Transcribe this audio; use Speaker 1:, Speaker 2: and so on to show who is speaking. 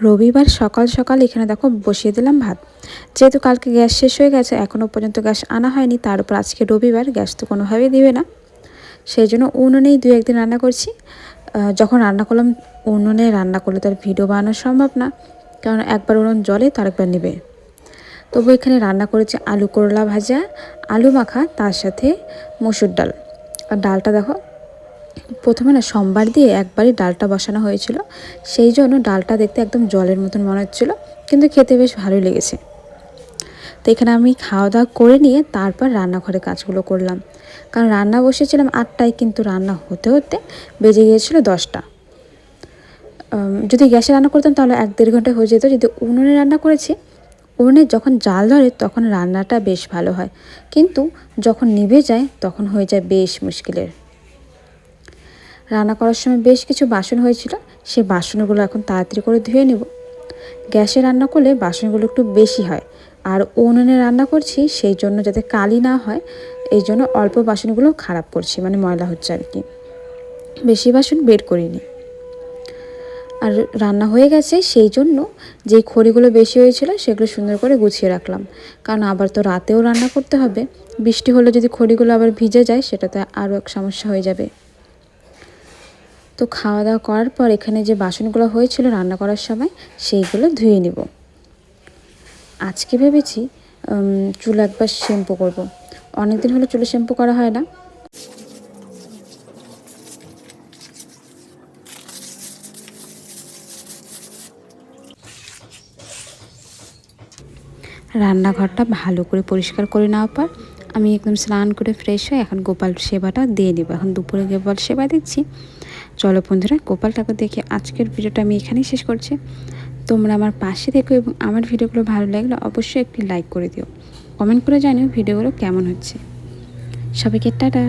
Speaker 1: রবিবার সকাল সকাল এখানে দেখো বসিয়ে দিলাম ভাত। যেহেতু কালকে গ্যাস শেষ হয়ে গেছে, এখনও পর্যন্ত গ্যাস আনা হয়নি, তার উপর আজকে রবিবার গ্যাস তো কোনোভাবেই দিবে না। সেই জন্য উনুনেই দু একদিন রান্না করছি। যখন রান্না করলাম, উনুনে রান্না করলে তার ভিডিও বানানো সম্ভব না, কারণ একবার উনুন জলে তার একবার নেবে। তবু এখানে রান্না করেছি আলু করলা ভাজা, আলু মাখা, তার সাথে মসুর ডাল। আর ডালটা দেখো প্রথমে না সোমবার দিয়ে একবারই ডালটা বসানো হয়েছিল। সেই জন্য ডালটা দেখতে একদম জলের মতন মনে হচ্ছিল, কিন্তু খেতে বেশ ভালোই লেগেছে। তো এখানে আমি খাওয়া দাওয়া করে নিয়ে তারপর রান্নাঘরে কাজগুলো করলাম। কারণ রান্না বসেছিলাম আটটায়, কিন্তু রান্না হতে হতে বেজে গিয়েছিল দশটা। যদি গ্যাসে রান্না করতাম তাহলে এক দেড় ঘণ্টা হয়ে যেত। যদি উনুনে রান্না করেছি, উনুনে যখন জাল ধরে তখন রান্নাটা বেশ ভালো হয়। কিন্তু যখন নিভে যায় তখন হয়ে যায় বেশ মুশকিলের। রান্না করার সময় বেশ কিছু বাসন হয়েছিল সেই বাসনগুলো এখন তাড়াতাড়ি করে ধুয়ে নেব। গ্যাসে রান্না করলে বাসনগুলো একটু বেশি হয়, আর উনুনে রান্না করছি সেই জন্য যাতে কালি না হয়, এই জন্য অল্প বাসনগুলো খারাপ করছি মানে ময়লা হচ্ছে আর কি। বেশি বাসন বের করিনি। আর রান্না হয়ে গেছে সেই জন্য যেই খড়িগুলো বেশি হয়েছিল সেগুলো সুন্দর করে গুছিয়ে রাখলাম। কারণ আবার তো রাতেও রান্না করতে হবে, বৃষ্টি হলে যদি খড়িগুলো আবার ভিজে যায় সেটাতে আরও এক সমস্যা হয়ে যাবে। তো খাওয়া দাওয়া করার পর এখানে যে বাসনগুলো হয়েছিল রান্না করার সময়, সেইগুলো ধুয়ে নেব। আজকে ভেবেছি চুল একবার শ্যাম্পু করব। অনেক দিন হলো চুলে শ্যাম্পু করা হয় না। রান্নাঘরটা ভালো করে পরিষ্কার করে নেওয়ার পর আমি একদম স্নান করে ফ্রেশ হয়ে এখন গোপাল সেবাটা দিয়ে দেবো। এখন দুপুরে গোপাল সেবা দিচ্ছি। চলো বন্ধুরা, গোপাল ঠাকুর দেখে আজকের ভিডিওটা আমি এখানেই শেষ করছি। তোমরা আমার পাশে দেখো এবং আমার ভিডিওগুলো ভালো লাগলে অবশ্যই একটি লাইক করে দিও। কমেন্ট করে জানিও ভিডিওগুলো কেমন হচ্ছে। সবাইকে টাটা।